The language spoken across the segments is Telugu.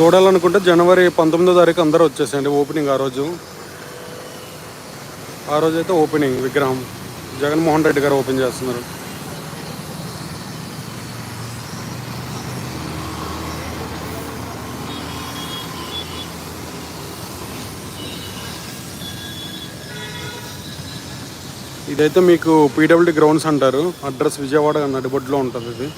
చూడాలనుకుంటే జనవరి పంతొమ్మిదో తారీఖు అందరూ వచ్చేసేయండి ఓపెనింగ్ ఆ రోజు. ఆ రోజు అయితే ఓపెనింగ్ విగ్రహం. జగన్మోహన్ రెడ్డి గారు ఓపెన్ చేస్తున్నారు. ఇదైతే మీకు పీడబ్ల్యూడి గ్రౌండ్స్ అంటారు. అడ్రస్ విజయవాడ నడిబొడ్లో ఉంటుంది ఇది.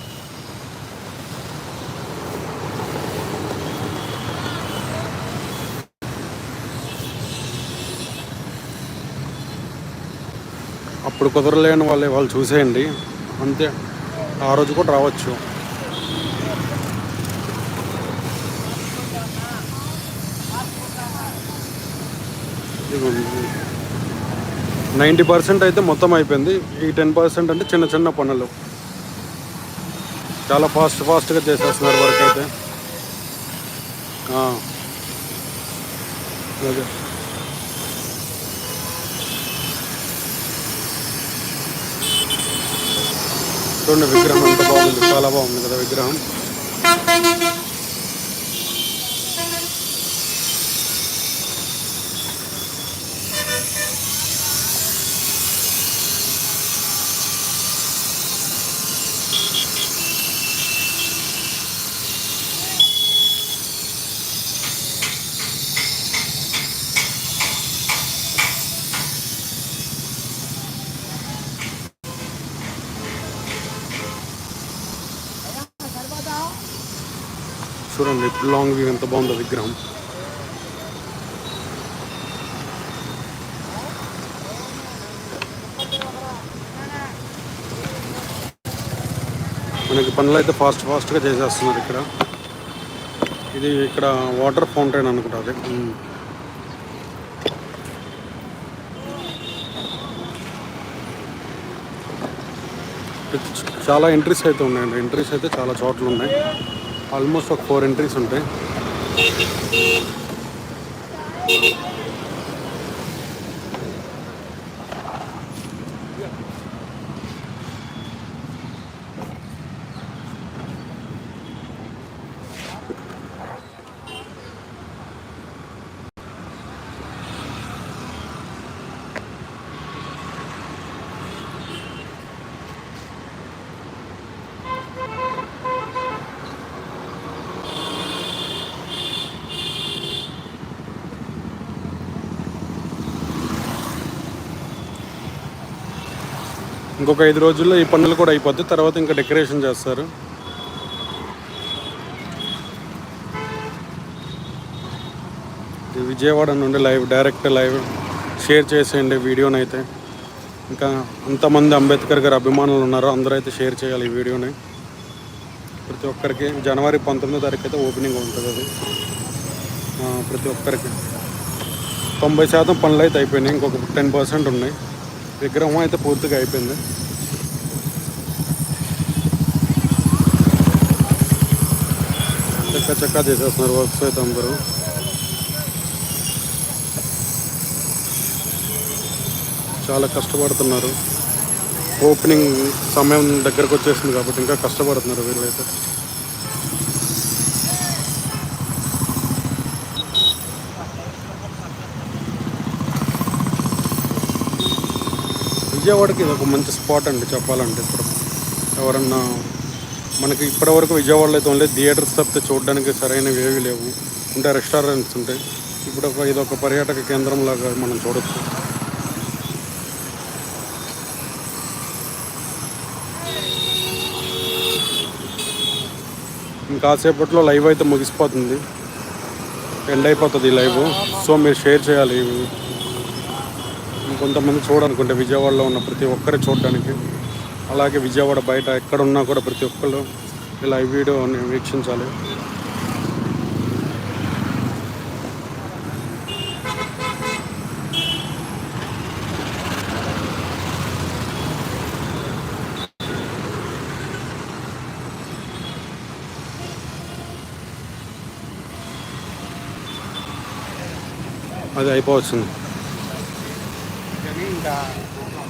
అప్పుడు కుదరలేని వాళ్ళు వాళ్ళు చూసేయండి. అంతే. ఆ రోజు కూడా రావచ్చు. నైంటీ పర్సెంట్ అయితే మొత్తం అయిపోయింది. ఈ టెన్ పర్సెంట్ అంటే చిన్న చిన్న పనులు. చాలా ఫాస్ట్ ఫాస్ట్గా చేసేస్తున్నారు వర్క్ అయితే. అదే. చూడండి విగ్రహం ఎంత బాగుంది చాలా బాగుంది కదా విగ్రహం. చూడండి లాంగ్ వ్యూ ఎంత బాగుందో విగ్రహం మనకి పనులు అయితే ఫాస్ట్ ఫాస్ట్గా చేసేస్తున్నారు ఇక్కడ. ఇది ఇక్కడ వాటర్ ఫౌంటైన్ అనుకుంటా అదే. చాలా ఎంట్రీస్ అయితే ఉన్నాయండి. ఎంట్రీస్ అయితే చాలా చోట్ల ఉన్నాయి ఆల్మోస్ట్ ఒక ఫోర్ ఎంట్రీస్ ఉంటాయి. ఇంకొక ఐదు రోజుల్లో ఈ పనులు కూడా అయిపోద్ది. తర్వాత ఇంకా డెకరేషన్ చేస్తారు. ఇది విజయవాడ నుండి లైవ్ డైరెక్ట్ లైవ్. షేర్ చేసేయండి వీడియోని అయితే ఇంకా అంతమంది అంబేద్కర్ గారు అభిమానులు ఉన్నారో. అందరూ అయితే షేర్ చేయాలి ఈ వీడియోని. ప్రతి ఒక్కరికి జనవరి పంతొమ్మిదో తారీఖు అయితే ఓపెనింగ్ ఉంటుంది అది. ప్రతి ఒక్కరికి. తొంభై శాతం పనులు అయితే అయిపోయినాయి. ఇంకొక టెన్ పర్సెంట్ ఉన్నాయి. విగ్రహం అయితే పూర్తిగా అయిపోయింది. చక్క చక్క చేసేస్తున్నారు వర్క్స్ అయితే అందరూ. చాలా కష్టపడుతున్నారు. ఓపెనింగ్ సమయం దగ్గరకు వచ్చేసింది కాబట్టి ఇంకా కష్టపడుతున్నారు వీళ్ళైతే. విజయవాడకి ఇది ఒక మంచి స్పాట్ అండి చెప్పాలంటే ఇప్పుడు. ఎవరన్నా మనకి ఇప్పటివరకు విజయవాడలో అయితే ఓన్లీ థియేటర్స్ తప్పితే చూడడానికి సరైనవి ఏవి లేవు. ఉంటే రెస్టారెంట్స్ ఉంటాయి. ఇప్పుడు ఒక ఇది ఒక పర్యాటక కేంద్రం లాగా మనం చూడొచ్చు. ఇంకాసేపట్లో లైవ్ అయితే ముగిసిపోతుంది. ఎండ్ అయిపోతుంది ఈ లైవ్. సో మీరు షేర్ చేయాలి. కొంతమంది చూడాలనుకుంటే విజయవాడలో ఉన్న ప్రతి ఒక్కరు చూడడానికి. అలాగే విజయవాడ బయట ఎక్కడున్నా కూడా ప్రతి ఒక్కరు ఇలా ఈ వీడియోని వీక్షించాలి. అది అయిపోవచ్చింది Cái.